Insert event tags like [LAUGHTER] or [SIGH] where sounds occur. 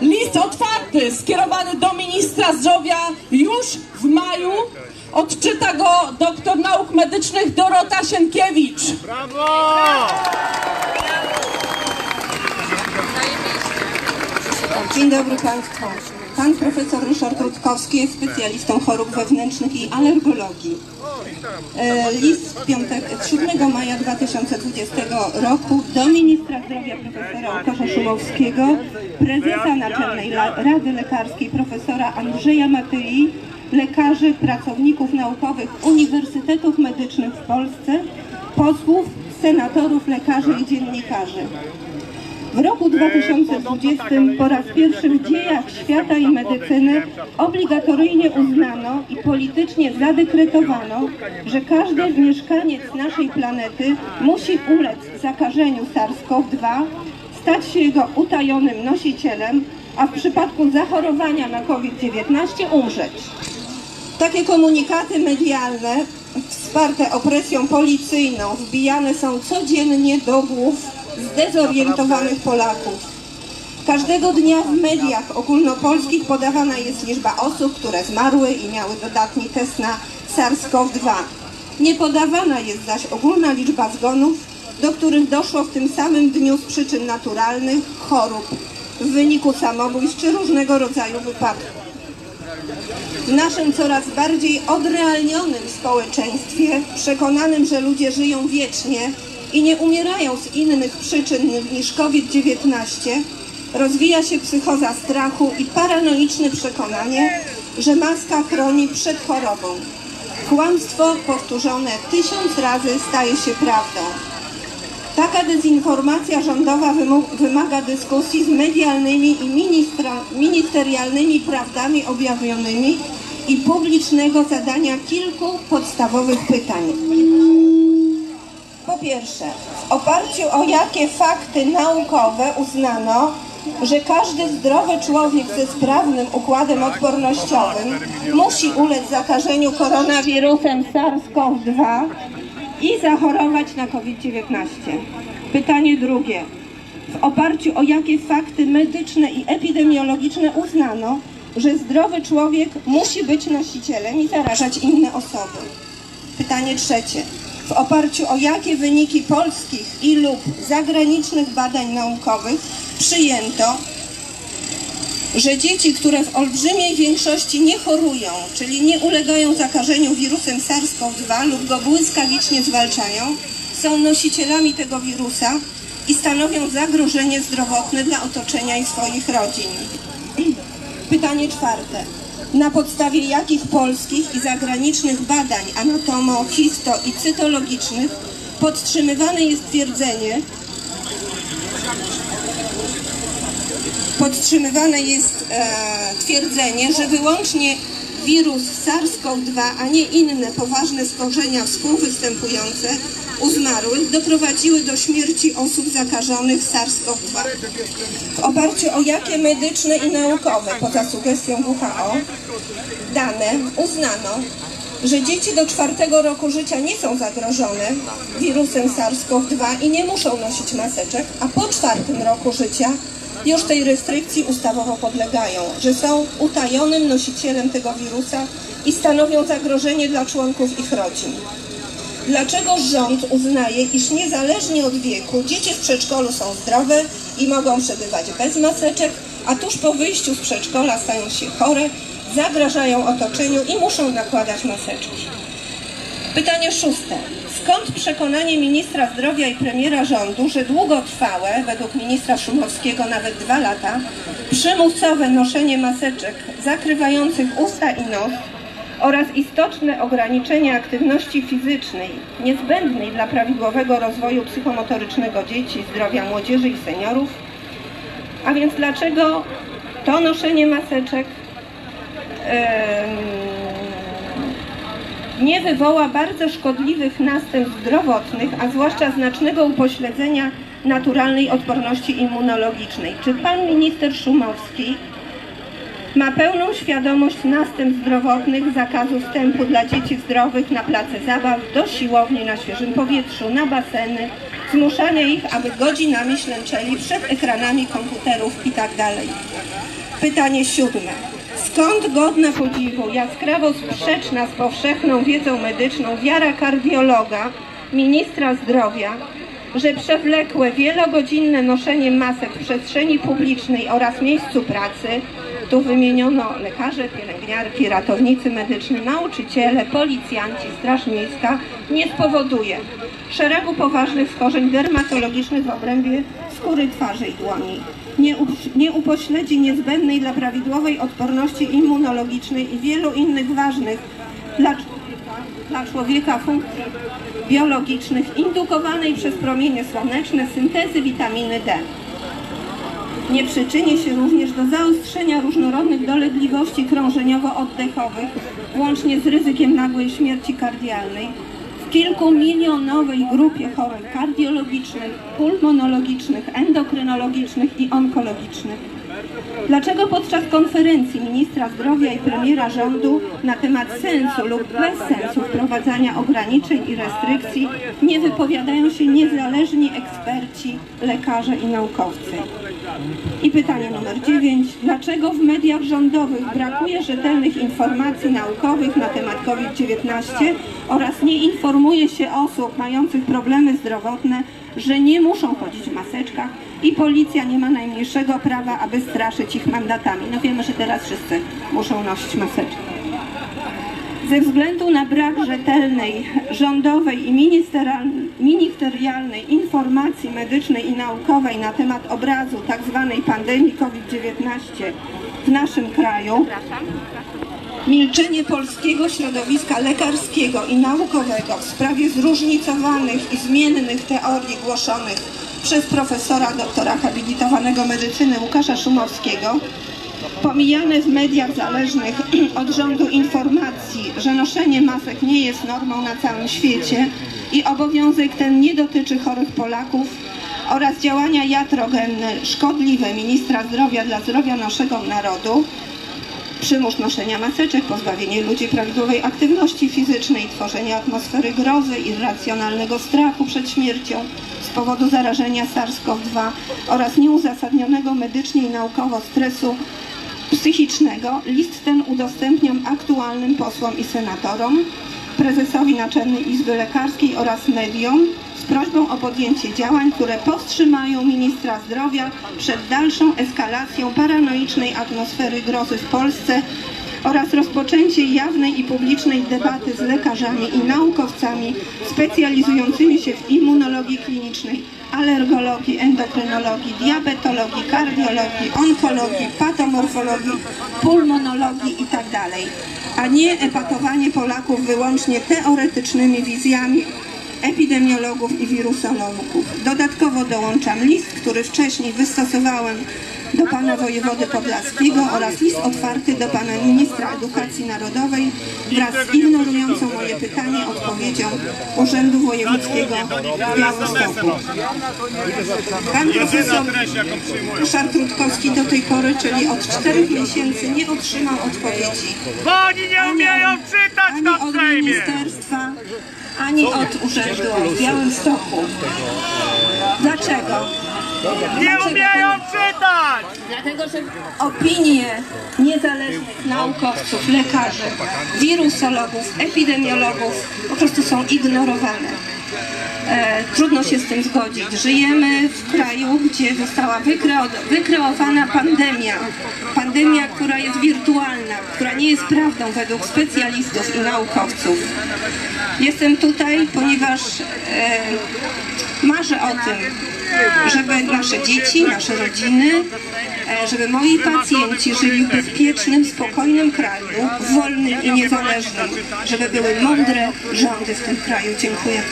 List otwarty skierowany do ministra zdrowia już w maju. Odczyta go doktor nauk medycznych Dorota Sienkiewicz. Dzień dobry Państwu. Pan profesor Ryszard Rutkowski jest specjalistą chorób wewnętrznych i alergologii. E, List z piątek, 7 maja 2020 roku do ministra zdrowia profesora Łukasza Szumowskiego, prezesa Naczelnej Rady Lekarskiej profesora Andrzeja Matyi, lekarzy, pracowników naukowych uniwersytetów medycznych w Polsce, posłów, senatorów, lekarzy i dziennikarzy. W roku 2020 po raz pierwszy w dziejach świata i medycyny obligatoryjnie uznano i politycznie zadekretowano, że każdy mieszkaniec naszej planety musi ulec zakażeniu SARS-CoV-2, stać się jego utajonym nosicielem, a w przypadku zachorowania na COVID-19 umrzeć. Takie komunikaty medialne, wsparte opresją policyjną, wbijane są codziennie do głów zdezorientowanych Polaków. Każdego dnia w mediach ogólnopolskich podawana jest liczba osób, które zmarły i miały dodatni test na SARS-CoV-2. Nie podawana jest zaś ogólna liczba zgonów, do których doszło w tym samym dniu z przyczyn naturalnych, chorób, w wyniku samobójstw czy różnego rodzaju wypadków. W naszym coraz bardziej odrealnionym społeczeństwie, przekonanym, że ludzie żyją wiecznie i nie umierają z innych przyczyn niż COVID-19, rozwija się psychoza strachu i paranoiczne przekonanie, że maska chroni przed chorobą. Kłamstwo powtórzone tysiąc razy staje się prawdą. Taka dezinformacja rządowa wymaga dyskusji z medialnymi i ministerialnymi prawdami objawionymi i publicznego zadania kilku podstawowych pytań. Pierwsze, w oparciu o jakie fakty naukowe uznano, że każdy zdrowy człowiek ze sprawnym układem odpornościowym musi ulec zakażeniu koronawirusem SARS-CoV-2 i zachorować na COVID-19. Pytanie drugie. W oparciu o jakie fakty medyczne i epidemiologiczne uznano, że zdrowy człowiek musi być nosicielem i zarażać inne osoby? Pytanie trzecie. W oparciu o jakie wyniki polskich i lub zagranicznych badań naukowych przyjęto, że dzieci, które w olbrzymiej większości nie chorują, czyli nie ulegają zakażeniu wirusem SARS-CoV-2 lub go błyskawicznie zwalczają, są nosicielami tego wirusa i stanowią zagrożenie zdrowotne dla otoczenia i swoich rodzin. [CLEARS THROAT] Pytanie czwarte. Na podstawie jakich polskich i zagranicznych badań anatomo, histo i cytologicznych podtrzymywane jest twierdzenie, podtrzymywane jest e, twierdzenie, że wyłącznie wirus SARS-CoV-2, a nie inne poważne schorzenia współwystępujące u zmarłych doprowadziły do śmierci osób zakażonych SARS-CoV-2. W oparciu o jakie medyczne i naukowe, poza sugestią WHO, dane uznano, że dzieci do czwartego roku życia nie są zagrożone wirusem SARS-CoV-2 i nie muszą nosić maseczek, a po czwartym roku życia już tej restrykcji ustawowo podlegają, że są utajonym nosicielem tego wirusa i stanowią zagrożenie dla członków ich rodzin. Dlaczego rząd uznaje, iż niezależnie od wieku dzieci w przedszkolu są zdrowe i mogą przebywać bez maseczek, a tuż po wyjściu z przedszkola stają się chore, zagrażają otoczeniu i muszą nakładać maseczki? Pytanie szóste. Skąd przekonanie ministra zdrowia i premiera rządu, że długotrwałe, według ministra Szumowskiego nawet dwa lata, przymusowe noszenie maseczek zakrywających usta i nos oraz istotne ograniczenie aktywności fizycznej niezbędnej dla prawidłowego rozwoju psychomotorycznego dzieci, zdrowia młodzieży i seniorów? A więc dlaczego to noszenie maseczek em, nie wywoła bardzo szkodliwych następstw zdrowotnych, a zwłaszcza znacznego upośledzenia naturalnej odporności immunologicznej. Czy pan minister Szumowski ma pełną świadomość następstw zdrowotnych zakazu wstępu dla dzieci zdrowych na place zabaw, do siłowni na świeżym powietrzu, na baseny, zmuszania ich, aby godzinami ślęczeli przed ekranami komputerów itd. Pytanie siódme. Skąd godna podziwu, jaskrawo sprzeczna z powszechną wiedzą medyczną wiara kardiologa, ministra zdrowia, że przewlekłe, wielogodzinne noszenie masek w przestrzeni publicznej oraz miejscu pracy, tu wymieniono lekarze, pielęgniarki, ratownicy medyczni, nauczyciele, policjanci, straż miejska, nie spowoduje szeregu poważnych schorzeń dermatologicznych w obrębie skóry twarzy i dłoni. Nie, nie upośledzi niezbędnej dla prawidłowej odporności immunologicznej i wielu innych ważnych dla, dla człowieka funkcji biologicznych indukowanej przez promienie słoneczne syntezy witaminy D. Nie przyczyni się również do zaostrzenia różnorodnych dolegliwości krążeniowo-oddechowych, łącznie z ryzykiem nagłej śmierci kardialnej w kilkumilionowej grupie chorób kardiologicznych, pulmonologicznych, endokrynologicznych i onkologicznych. Dlaczego podczas konferencji ministra zdrowia i premiera rządu na temat sensu lub bez sensu wprowadzania ograniczeń i restrykcji nie wypowiadają się niezależni eksperci, lekarze i naukowcy? I pytanie numer 9. Dlaczego w mediach rządowych brakuje rzetelnych informacji naukowych na temat COVID-19 oraz nie informuje się osób mających problemy zdrowotne, że nie muszą chodzić w maseczkach i policja nie ma najmniejszego prawa, aby straszyć ich mandatami? No wiemy, że teraz wszyscy muszą nosić maseczki. Ze względu na brak rzetelnej, rządowej i ministerial- ministerialnej informacji medycznej i naukowej na temat obrazu tzw. pandemii COVID-19 w naszym kraju, milczenie polskiego środowiska lekarskiego i naukowego w sprawie zróżnicowanych i zmiennych teorii głoszonych przez profesora doktora habilitowanego medycyny Łukasza Szumowskiego, pomijane w mediach zależnych [CLEARS THROAT] od rządu informacji, że noszenie masek nie jest normą na całym świecie i obowiązek ten nie dotyczy chorych Polaków oraz działania jatrogenne szkodliwe ministra zdrowia dla zdrowia naszego narodu, przymus noszenia maseczek, pozbawienie ludzi prawidłowej aktywności fizycznej, tworzenie atmosfery grozy, irracjonalnego strachu przed śmiercią powodu zarażenia SARS-CoV-2 oraz nieuzasadnionego medycznie i naukowo stresu psychicznego. List ten udostępniam aktualnym posłom i senatorom, prezesowi Naczelnej Izby Lekarskiej oraz mediom z prośbą o podjęcie działań, które powstrzymają ministra zdrowia przed dalszą eskalacją paranoicznej atmosfery grozy w Polsce oraz rozpoczęcie jawnej i publicznej debaty z lekarzami i naukowcami specjalizującymi się w immunologii klinicznej, alergologii, endokrynologii, diabetologii, kardiologii, onkologii, patomorfologii, pulmonologii itd., a nie epatowanie Polaków wyłącznie teoretycznymi wizjami epidemiologów i wirusologów. Dodatkowo dołączam list, który wcześniej wystosowałem do pana wojewody podlaskiego oraz list otwarty do pana ministra edukacji narodowej wraz z ignorującą moje pytanie odpowiedzią Urzędu Wojewódzkiego w Białymstoku. Pan profesor Ryszard Rutkowski do tej pory, czyli od czterech miesięcy nie otrzymał odpowiedzi oni nie umieją czytać ani od ministerstwa, ani od urzędu w Białymstoku. Dlaczego? Nie umieją czytać! Dlatego, że opinie niezależnych naukowców, lekarzy, wirusologów, epidemiologów po prostu są ignorowane. E, trudno się z tym zgodzić. Żyjemy w kraju, gdzie została wykreo- wykreowana pandemia. Pandemia, która jest wirtualna, która nie jest prawdą według specjalistów i naukowców. Jestem tutaj, ponieważ e, marzę o tym, żeby nasze dzieci, nasze rodziny, e, żeby moi pacjenci żyli w bezpiecznym, spokojnym kraju, wolnym i niezależnym, żeby były mądre rządy w tym kraju. Dziękuję.